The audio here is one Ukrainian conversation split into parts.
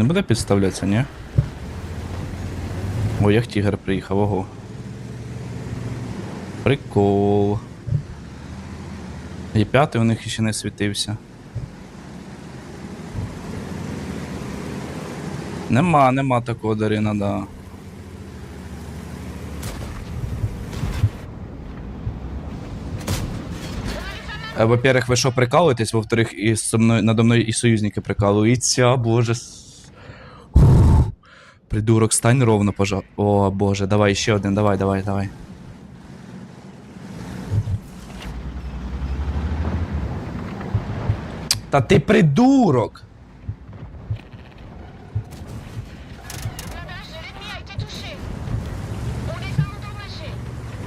не буде підставлятися, ні? О, як тігр приїхав, ого. Прикол. І п'ятий у них ще не світився. Нема, нема такого Дарина, да. Е, Во-первых, ви що прикалуєтесь, во-вторых, і со мною надо мною і союзники прикалуються, боже. Придурок, стань ровно, пожалуйста. О, боже, давай ще один, давай, давай, давай. Та ти придурок!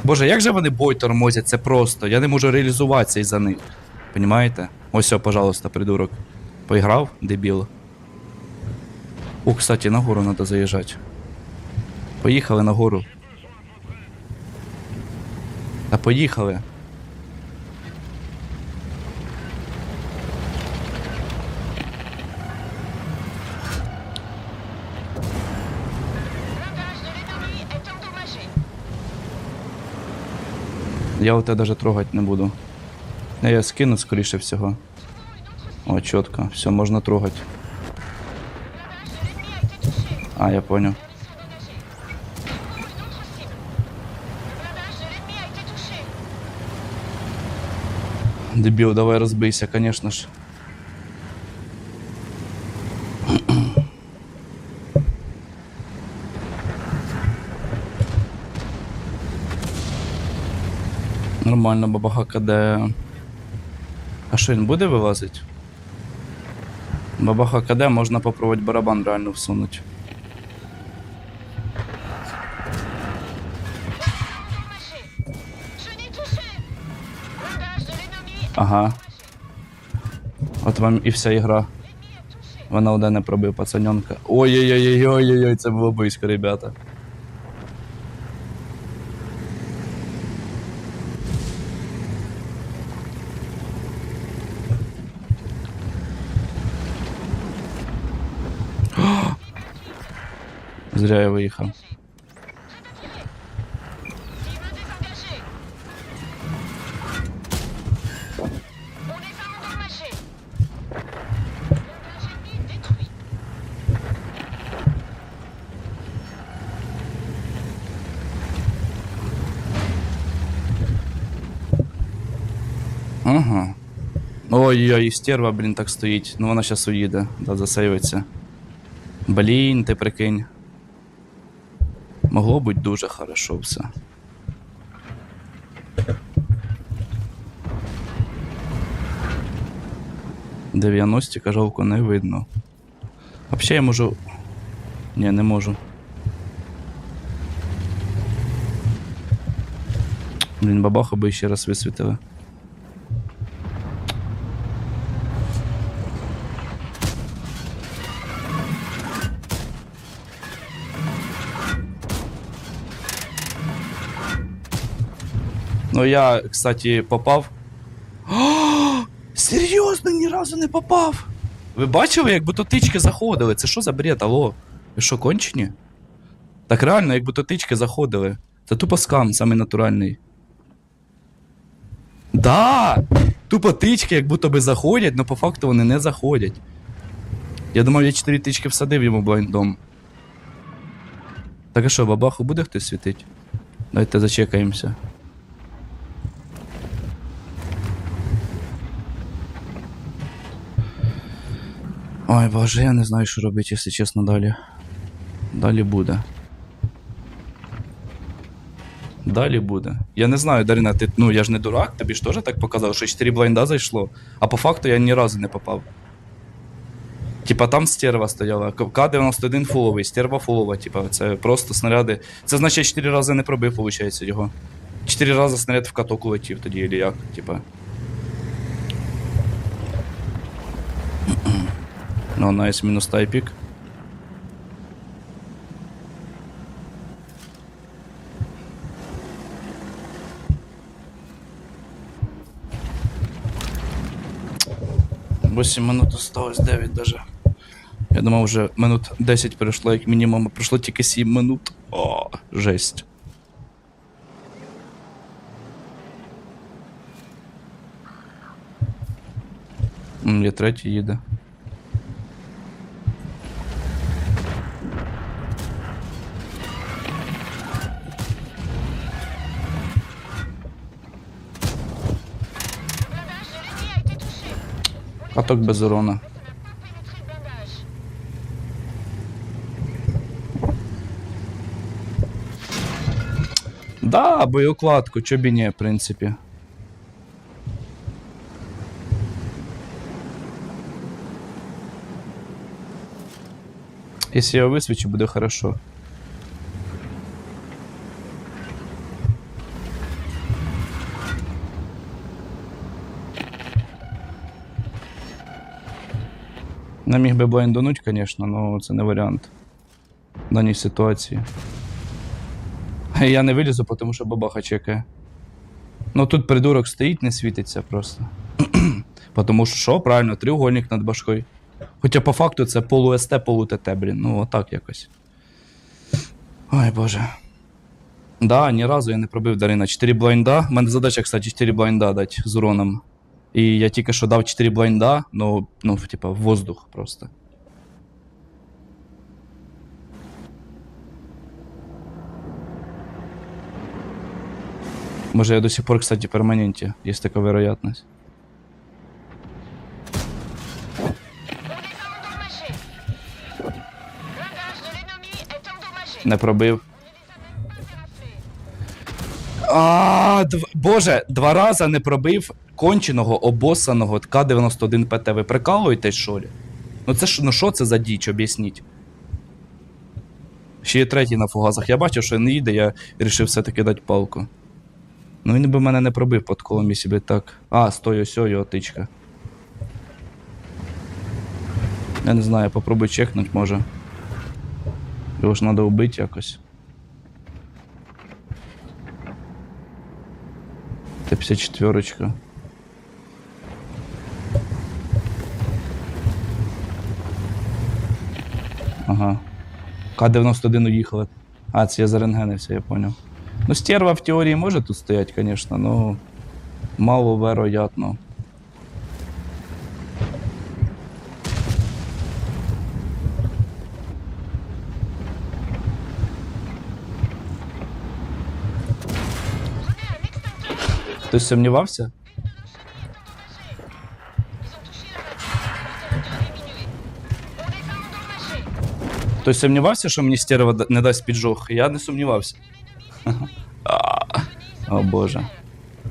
Боже, як же вони бой тормозять, це просто. Я не можу реалізуватися із-за них. Понімаєте? Ось все, пожалуйста, придурок. Поіграв, дебіл. О, кстати, на гору треба заїжджати. Поїхали на гору. Та поїхали. Я тебе даже трогать не буду. Я скину, скоріше всього. О, чітко. Все, можна трогати. А, я понял. Дебіл, давай розбийся, конечно ж. Нормально, бабаха КД. А що він буде вилазити? Бабаха КД можна попробувати барабан реально всунути. Ага. От вам і вся ігра. Вона один не пробив пацаненка. Ой-ой-ой-ой-ой-ой, це було близько, ребята. Зря я виїхав. Ага. Ой-ой, стерва, блін, так стоїть. Ну вона зараз уїде, да, засейвиться. Блін, ти прикинь. Могло бути дуже хорошо все. Дев'яностіка жалко не видно. Взагалі я можу. Ні, не можу. Блін, бабаху би ще раз висвітили. Ну я, кстати, попав. Серйозно, ні разу не попав. Ви бачили, як будто тички заходили? Це що за бред, алло? Ви що, кончені? Так реально, як будто тички заходили. Це тупо скам, самий натуральний. Да! Тупо тички, як будто би заходять, але по факту вони не заходять. Я думав, я 4 тички всадив йому блайндом. Так а що, бабаху буде хтось світить? Давайте зачекаємося. Ой, боже, я не знаю, що робити, якщо чесно, далі. Далі буде. Далі буде. Я не знаю, Дарина, ти, ну я ж не дурак, тобі ж теж так показав, що 4 блайнда зайшло, а по факту я ні разу не попав. Типа там стерва стояла. К-91 фуловий, стерва фулова, типа, це просто снаряди. Це значить 4 рази не пробив, виходить, його. 4 рази снаряд в каток улетів тоді, или як, типа. Ну, найс мінус тайпік. Восемь минут осталось, 9 даже. Я думав, вже минут 10 пройшло, як мінімум, а пройшло тільки 7 минут. О, жесть. Є третій їде. Каток без урона. Да, боєукладку, чо б і ні, в принципі. Якщо я висвічу, буде хорошо. Не міг би блайндонуть, звісно, але це не варіант в даній ситуації. Я не вилізу, тому що бабаха чекає. Ну тут придурок стоїть, не світиться просто. Тому що що, правильно, треугольник над башкою. Хоча по факту це полу СТ, полу ТТ, блін. Ну, отак якось. Ой боже. Да, ні разу я не пробив Дарина. 4 блайнда. У мене задача, кстати, 4 блайнда дати з уроном. І я тільки що дав 4 блайнда, ну, ну, типа, в воздух просто. Може, я до сих пор, кстати, в перманенте. Есть такая вероятность. On est endommagé. Blindage de l'ennemi est endommagé. Не пробив. А, дв... Боже, два рази не пробив конченого обоссаного К-91 ПТ. Ви прикалуєтесь, що ли? Ну це ж ну що це за діч, об'ясніть. Ще є третій на фугасах. Я бачив, що він не їде, я вирішив все-таки дати палку. Ну він би мене не пробив під колом, якщо би так. А, стой, ось його тичка. Я не знаю, попробуй чекнуть, може. Його ж треба вбити якось. Т-54. Ага. К-91 уїхала. А, це я зарентгенився, я понял. Ну, стерва в теорії може тут стоять, звісно, но мало вероятно. Prenez un extincteur lumineux. Хтось сумнівався? Хтось сумнівався, що мені стерва не дасть піджог? Я не сумнівався. О боже.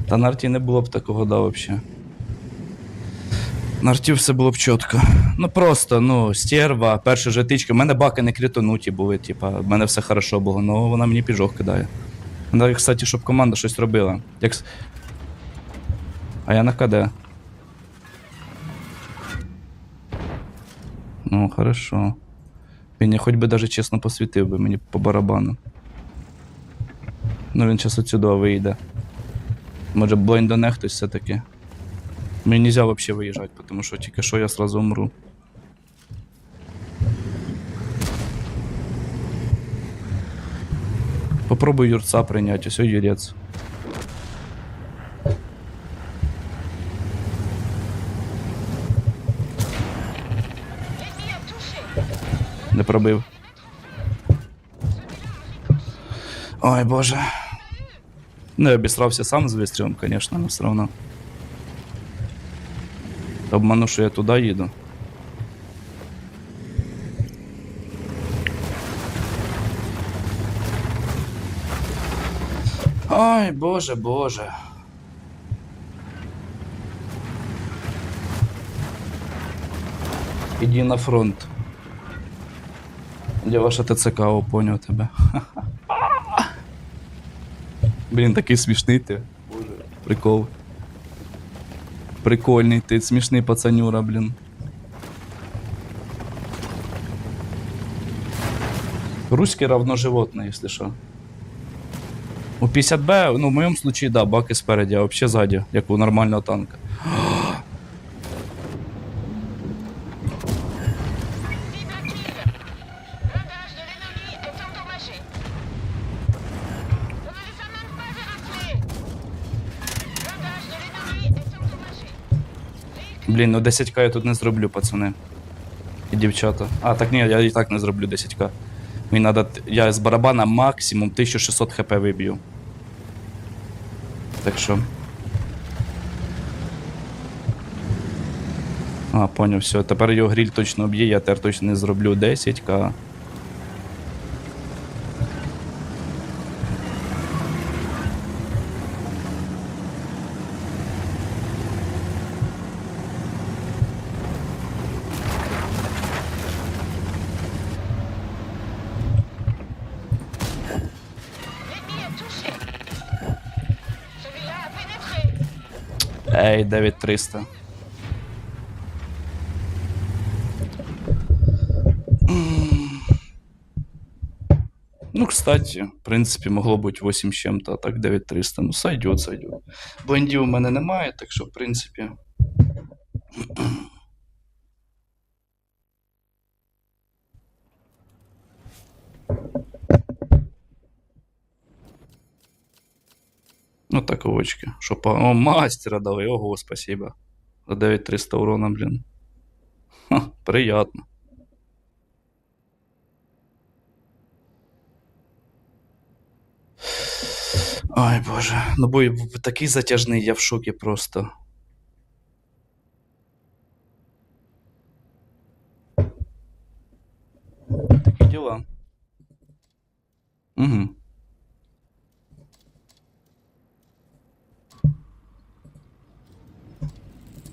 Та на арті не було б такого, да, взагалі. На арті все було б чітко. Ну просто, ну, стерва, перша житичка. У мене баки не критонуті були, типа, в мене все хорошо було, але вона мені піджог кидає. Треба, кстати, щоб команда щось робила. Як... А я на КД. Ну, хорошо. Він я хоч би даже чесно посвітив би мені по барабану. Ну він зараз отсюди вийде. Може блайндоне хтось все-таки. Мені нельзя вообще виїжджати, тому що тільки що я сразу умру. Попробуй юрца прийняти, ось юрець. Не пробив. Ой, боже. Ну, я обісрався сам з вистрілом, звісно, але все одно. Обману, що я туди їду. Ой, боже, боже. Іди на фронт. Де ваша ТЦК, о, поняв тебе. Блін, такий ти. Боже. Прикол. Прикольний ти, смішний пацанюра, блін. Руський равно животное, если що. У 50Б, ну в моєму случае, да, баки спереді, а вообще ззаді, як у нормального танка. Блін, ну 10к я тут не зроблю, пацани. І дівчата. А, так ні, я і так не зроблю 10к. Мені надо. Я з барабана максимум 1600 хп виб'ю. Так що. А, поняв, все. Тепер його гріль точно об'є, я тепер точно не зроблю 10к. Ей, 9300. Ну, кстати, в принципі, могло бути 8 з чим-то, а так 9300. Ну, сойдет, сойдет. Блендів у мене немає, так що, в принципі. Ну, так овочки. Що по... О, мастера дали, ого, спасибо. За 9300 урона, блін. Ха, приятно. Ой, боже. Ну бой такий затяжний, я в шокі просто.